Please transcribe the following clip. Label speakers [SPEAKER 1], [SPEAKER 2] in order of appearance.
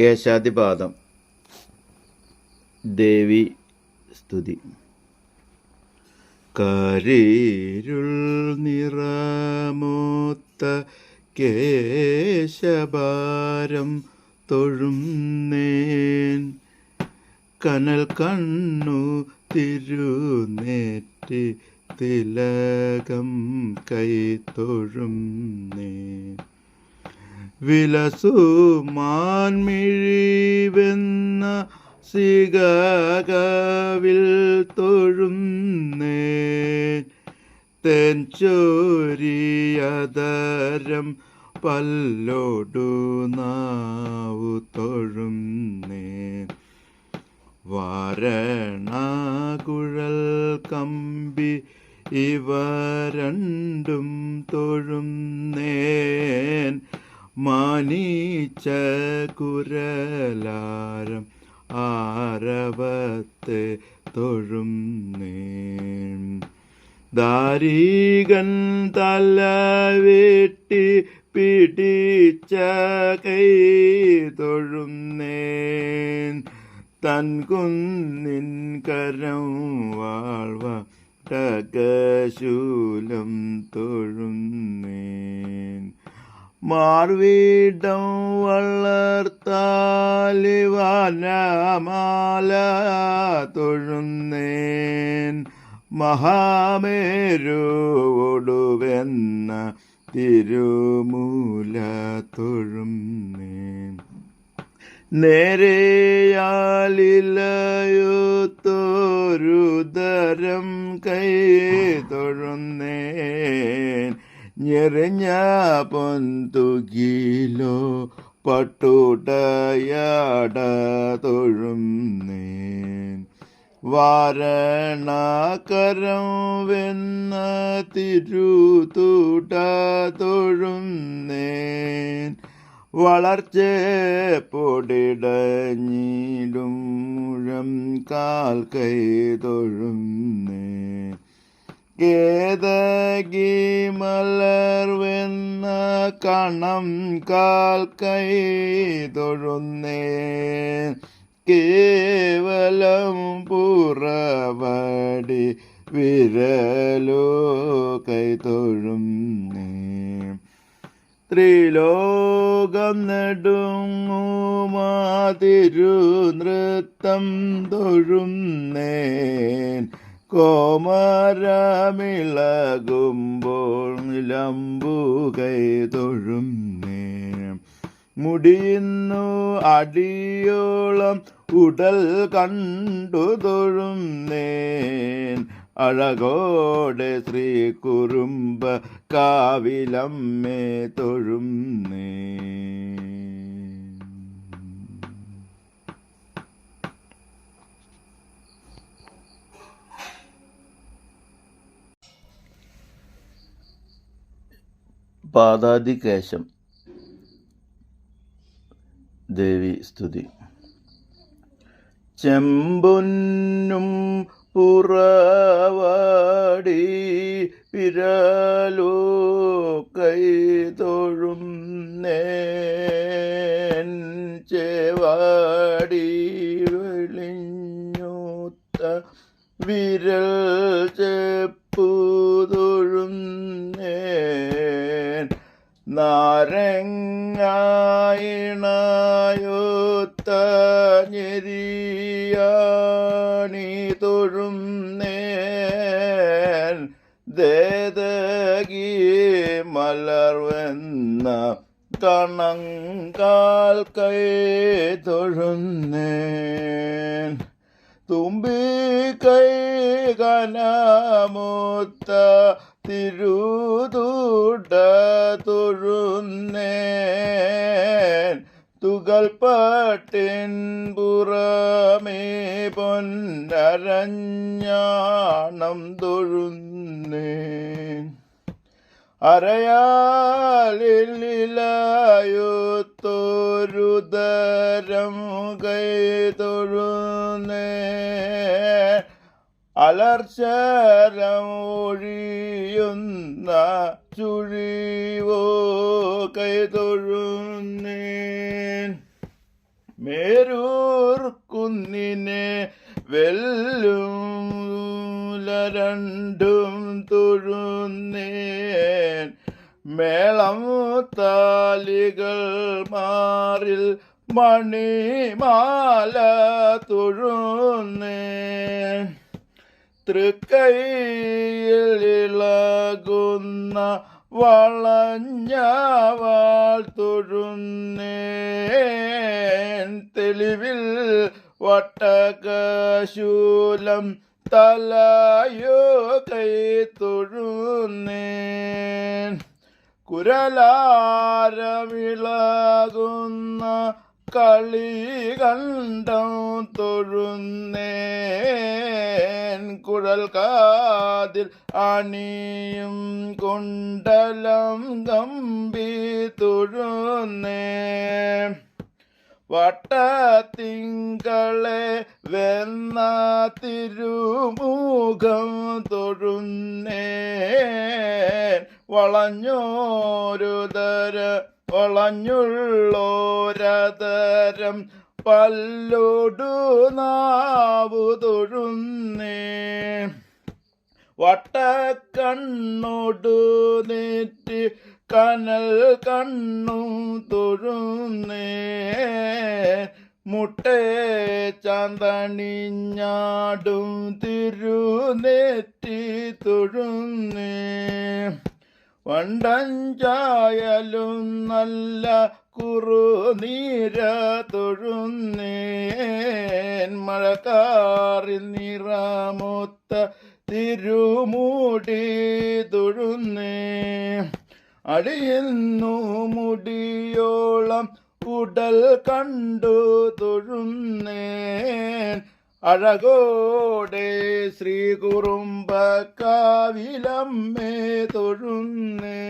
[SPEAKER 1] കേശാതിപാദം ദേവി സ്തുതി. കരീരുൾ നിറമൂത്ത കേശഭാരം തൊഴുന്നേൻ. കനൽ കണ്ണു തിരുനേറ്റി തിലകം കൈ തൊഴുന്നേൻ. വിലസുമാൻമിഴിവെന്ന സികവിൽ തൊഴുന്നേ. തെഞ്ചോരിയതരം പല്ലോടു നാവു തൊഴുന്നേ. വരണ കുഴൽ കമ്പി ഇവ രണ്ടും തൊഴുന്നേൻ. മാനീച്ച കുരലാരം ആരവത്തെ തൊഴുന്നേൻ ദാരീകൻ തല വെട്ടി പിടിച്ച കൈ തൊഴുന്നേൻ തൻ കുന്നിൻ കരം വാഴ്വ ടകശൂലം തൊഴുന്നേൻ മാർവീടം വളർത്താലിവനമാല തൊഴുന്നേൻ മഹാമേരുവൊടുവെന്ന തിരുമൂല തൊഴുന്നേൻ. നേരെയാലിലയുത്തോരുദരം കൈ തൊഴുന്നേൻ. ഞെറിഞ്ഞ പൊന്തുകിലോ പട്ടുടയാട തൊഴുന്നേൻ വാരണാകരം വെന്ന തിരുതൂട തൊഴുന്നേൻ വളർച്ച പൊടിടഞ്ഞിടും മുഴം കാൽ കൈ തൊഴുന്നേൻ. കേതകി മലർവെന്ന കണം കാൽ കൈ തൊഴുന്നേ. കേവലം പുറവടി വിരലോ കൈ തൊഴുന്നേ. ത്രിലോകം നെടുങ്ങുമാതിരു നൃത്തം തൊഴുന്നേൻ കോമരമിളകുമ്പോൾ നിലമ്പു കൈ തൊഴുന്നേൻ മുടിയുന്നു അടിയോളം ഉടൽ കണ്ടു തൊഴുന്നേൻ. അഴകോടെ ശ്രീ കുറുമ്പ കാവിലമ്മേ തൊഴുന്നേ. പാദാദികേശം. ദേവി സ്തുതി. ചെമ്പൊന്നും പുറവാടി പിരാലോ കൈ തൊഴും ചേവാടി വെളിഞ്ഞൂത്ത വിരൽ ചെപ്പു തൊഴും നേൻ നാരങ്ങായിണായൊത്ത ഞെരിയാണി തൊഴും നേൻ മലർവെന്ന കണങ്കാൽ കൈ തൊഴുന്നേൻ തുമ്പി കൈ കനമുത്ത തിരുതൂട്ട തൊഴുന്നേൻ തുകൽപ്പട്ടിൻ പുറമേ പൊന്നരഞ്ഞാണം തൊഴുന്നേൻ. അരയാലിലായുത്തോരുദരം കൈ തൊഴുന്നേ ഒഴിയുന്ന ചുഴിവോ കൈതൊഴുന്നേൻ മേരൂർക്കുന്നിനെ മേരൂർ കുന്നിനെ വെല്ലും രണ്ടും തൊഴുന്നേൻ. മേളം താലികൾ മാറിൽ മണിമാല തൊഴുന്നേൻ. തൃക്കൈയിലിളകുന്ന വളഞ്ഞവാൾ തൊഴുന്നേൻ തെളിവിൽ വട്ടകശൂലം തലയോ കൈ തൊഴുന്നേൻ കുരലാരമിളകുന്ന കളി കണ്ടം തൊഴുന്നേൻ കുഴൽ കാതിൽ അണിയും കുണ്ടലം കമ്പി തൊഴുന്നേ. വട്ടത്തിങ്കളെ വെന്ന തിരുമുഖം തൊഴുന്നേ വളഞ്ഞോരുതര വളഞ്ഞുള്ളോരതരം പല്ലോടു നാവു തൊഴുന്നേ. വട്ടക്കണ്ണോടു നെറ്റി കനൽ കണ്ണും തൊഴുന്നേ. മുട്ടേ ചാന്തണിഞ്ഞാടും തിരുനെറ്റി തൊഴുന്നേ. വണ്ടഞ്ചായാലും നല്ല കുറുനീര തൊഴുന്നേൻ മഴക്കാറിൽ നിറമൊത്ത തിരുമൂടി തൊഴുന്നേ. അടിയുന്നു മുടിയോളം ഉടൽ കണ്ടു തൊഴുന്നേൻ അഴകോടെ ശ്രീ കുറുമ്പ കാവിലമ്മേ തൊഴുന്നേ.